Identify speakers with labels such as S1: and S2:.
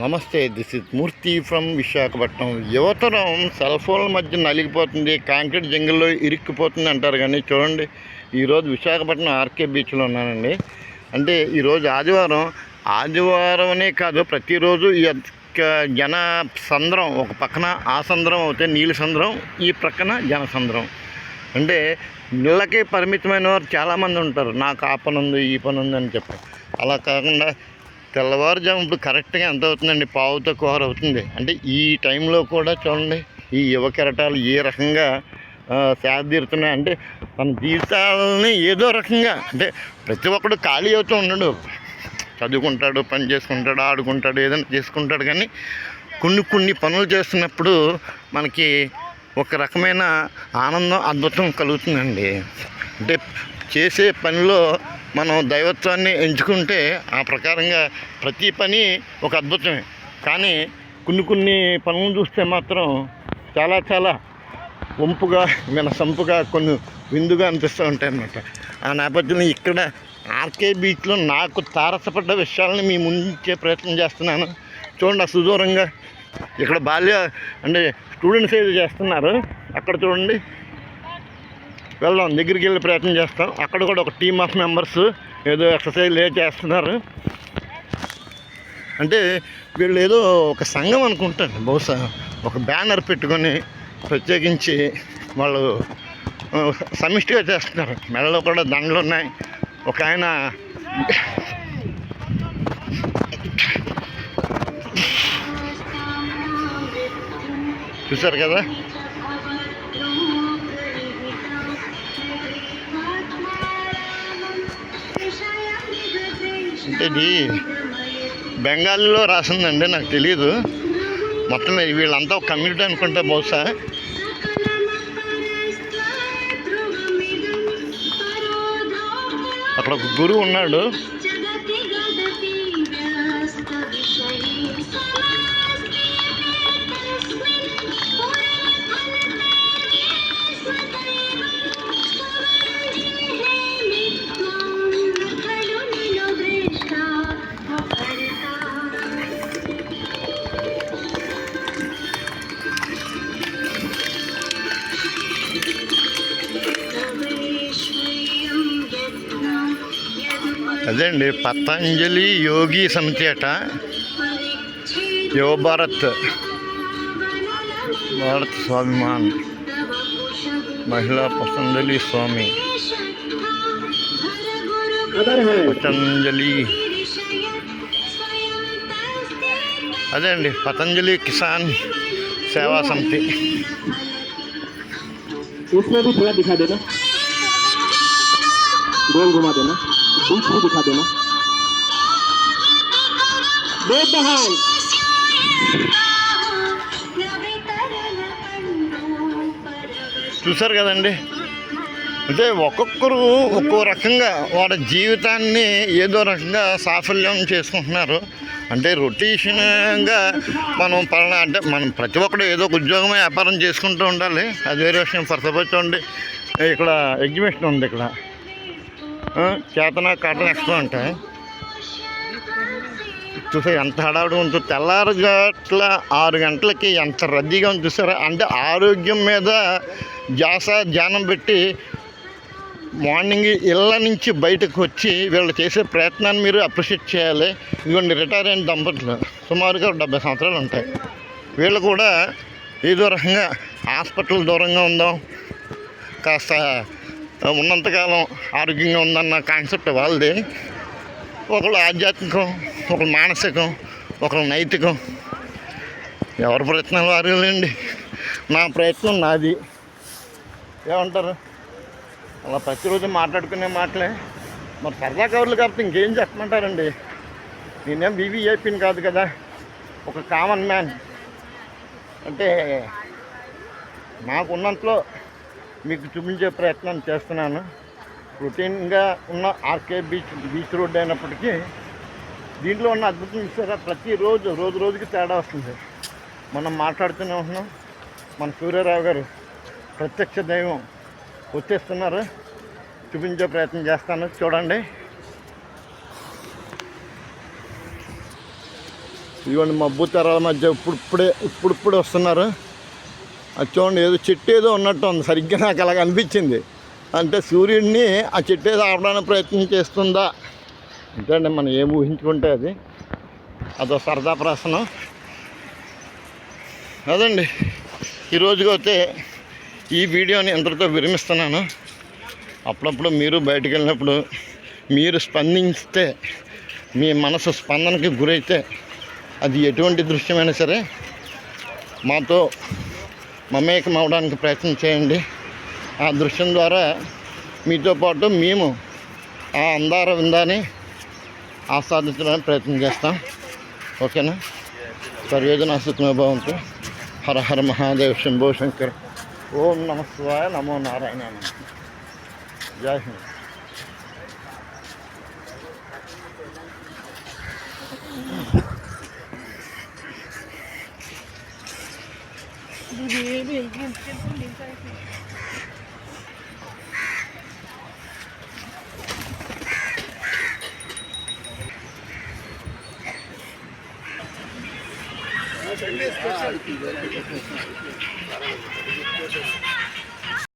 S1: నమస్తే this is Murthy from Visakhapatnam. యువతరం cell ఫోన్ల మధ్య నలిగిపోతుంది కాంక్రీట్ జంగిల్లో ఇరుక్కుపోతుంది అంటారు కానీ చూడండి ఈరోజు విశాఖపట్నం ఆర్కే బీచ్లో ఉన్నానండి. అంటే ఈరోజు ఆదివారం ఆదివారం అనే కాదు ప్రతిరోజు ఈ జన సంద్రం ఒక పక్కన ఆ సంద్రం అవుతే నీళ్ళ సంద్రం ఈ ప్రక్కన జన సంద్రం. అంటే ఇళ్ళకే పరిమితమైన వారు చాలామంది ఉంటారు నాకు ఆ పని ఉంది ఈ పని ఉంది అని చెప్పి. అలా కాకుండా తెల్లవారుజాము ఇప్పుడు కరెక్ట్గా ఎంత అవుతుందండి? పావుతో కూర అవుతుంది. అంటే ఈ టైంలో కూడా చూడండి ఈ యువ కెరటాలు ఏ రకంగా సేదీరుతున్నాయి అంటే మన జీవితాలని ఏదో రకంగా అంటే ప్రతి ఒక్కడు ఖాళీ అవుతూ ఉండడు చదువుకుంటాడు పని చేసుకుంటాడు ఆడుకుంటాడు ఏదైనా చేసుకుంటాడు. కానీ కొన్ని కొన్ని పనులు చేస్తున్నప్పుడు మనకి ఒక రకమైన ఆనందం అద్భుతం కలుగుతుందండి. అంటే చేసే పనిలో మనం దైవత్వాన్ని ఎంచుకుంటే ఆ ప్రకారంగా ప్రతి పని ఒక అద్భుతమే. కానీ కొన్ని కొన్ని పనులు చూస్తే మాత్రం చాలా చాలా వంపుగా వినసంపుగా కొన్ని విందుగా అనిపిస్తూ ఉంటాయి అన్నమాట ఆ నేపథ్యంలో ఇక్కడ ఆర్కే బీచ్లో నాకు తారసపడ్డ విషయాలని మీ ముందుంచే ప్రయత్నం చేస్తున్నాను. చూడండి సుదూరంగా ఇక్కడ బాల్య అంటే స్టూడెంట్స్ ఏదో చేస్తున్నారు. అక్కడ చూడండి వెళ్దాం దగ్గరికి వెళ్ళి ప్రయత్నం చేస్తాం. అక్కడ కూడా ఒక టీమ్ ఆఫ్ మెంబర్స్ ఏదో ఎక్సర్సైజ్ ఏ చేస్తున్నారు. అంటే వీళ్ళు ఏదో ఒక సంఘం అనుకుంటాను బహుశా ఒక బ్యానర్ పెట్టుకొని ప్రత్యేకించి వాళ్ళు సమిష్టిగా చేస్తున్నారు. మెడలో కూడా దండలు ఉన్నాయి. ఒక ఆయన చూశారు కదా? ఇది బెంగాలీలో రాసిందండి నాకు తెలియదు మొత్తం వీళ్ళంతా ఒక కమ్యూనిటీ అనుకుంటా బహుశా. అక్కడ ఒక గురువు ఉన్నాడు. అదే అండి పతంజలి యోగి సమితి అట యువ భారత్ భారత్ స్వాభిమాన్ మహిళా పతంజలి స్వామి పతంజలి అదే అండి పతంజలి కిసాన్ సేవా సమితి
S2: इसमें भी थोड़ा दिखा देना गोल घुमा देना बीच भी दिखा देना Both the hands.
S1: చూసారు కదండి అంటే ఒక్కొక్కరు ఒక్కో రకంగా వాళ్ళ జీవితాన్ని ఏదో రకంగా సాఫల్యం చేసుకుంటున్నారు అంటే రొటేషన్గా మనం పలానా అంటే మనం ప్రతి ఒక్కరు ఏదో ఒక ఉద్యోగం వ్యాపారం చేసుకుంటూ ఉండాలి అది వేరే విషయం పరసపచ్చండి ఇక్కడ ఎగ్జిబిషన్ ఉంది ఇక్కడ ఆ, చేతన కాటన్ ఎక్స్ట్రా అంటే. చూసే ఎంత హడావుడు ఉందో. తెల్లారుగట్ల ఆరు గంటలకి ఎంత రద్దీగా ఉంది చూసారా? అంటే ఆరోగ్యం మీద జాస ధ్యానం పెట్టి మార్నింగ్ ఇళ్ళ నుంచి బయటకు వచ్చి వీళ్ళు చేసే ప్రయత్నాన్ని మీరు అప్రిషియేట్ చేయాలి. ఇదిగోండి రిటైర్ అయిన దంపతులు. సుమారుగా డెబ్బై సంవత్సరాలు ఉంటాయి. వీళ్ళు కూడా ఏదో రకంగా హాస్పిటల్ దూరంగా ఉందాం. కాస్త ఉన్నంతకాలం ఆరోగ్యంగా ఉందన్న కాన్సెప్ట్ వాళ్ళది. ఒకళ్ళు ఆధ్యాత్మికం ఒకళ్ళు మానసికం ఒకళ్ళు నైతికం. ఎవరి ప్రయత్నాలు వారులేండి? నా ప్రయత్నం నాది. ఏమంటారు? అలా ప్రతిరోజు మాట్లాడుకునే మాటలే. మరి సరదా కవర్లు కాబట్టి ఇంకేం చెప్పమంటారండి? నేనేం బీవీఐపీని కాదు కదా. ఒక కామన్ మ్యాన్ అంటే నాకున్నంతలో మీకు చూపించే ప్రయత్నం చేస్తున్నాను. రొటీన్గా ఉన్న ఆర్కే బీచ్ బీచ్ రోడ్ అయినప్పటికీ దీంట్లో ఉన్న అద్భుతం చూసారా? ప్రతిరోజు రోజు రోజుకి తేడా వస్తుంది. మనం మాట్లాడుతూనే ఉంటున్నాం. మన సూర్యారావు గారు ప్రత్యక్ష దైవం వచ్చేస్తున్నారు. చూపించే ప్రయత్నం చేస్తాను. చూడండి. ఇదిగోండి మబ్బు తెరాల మధ్య ఇప్పుడిప్పుడే ఇప్పుడిప్పుడు వస్తున్నారు. అది చూడండి ఏదో చెట్టు ఏదో ఉన్నట్టు ఉంది. సరిగ్గా నాకు అలాగ అనిపించింది. అంటే సూర్యుడిని ఆ చెట్టు ఏదో ఆపడానికి ప్రయత్నం చేస్తుందా? అంటే అండి మనం ఏం ఊహించుకుంటే అది? అదో సరదా ప్రశ్న. అదండి. ఈరోజుకి అయితే ఈ వీడియోని ఇంతటితో విరమిస్తున్నాను. అప్పుడప్పుడు మీరు బయటకు వెళ్ళినప్పుడు మీరు స్పందిస్తే మీ మనసు స్పందనకి గురైతే అది ఎటువంటి దృశ్యమైనా సరే మాతో మమేకం అవడానికి ప్రయత్నం చేయండి. ఆ దృశ్యం ద్వారా మీతో పాటు మేము ఆ అందార విందాన్ని ఆస్వాదించడానికి ప్రయత్నం చేస్తాం. ఓకేనా? సర్వేదన సుఖమభావంతో హర హర మహాదేవ్ శంభో శంకర్. ఓం నమస్వాయ నమో నారాయణ జై Hind. Mm-hmm. baby. Sunday special.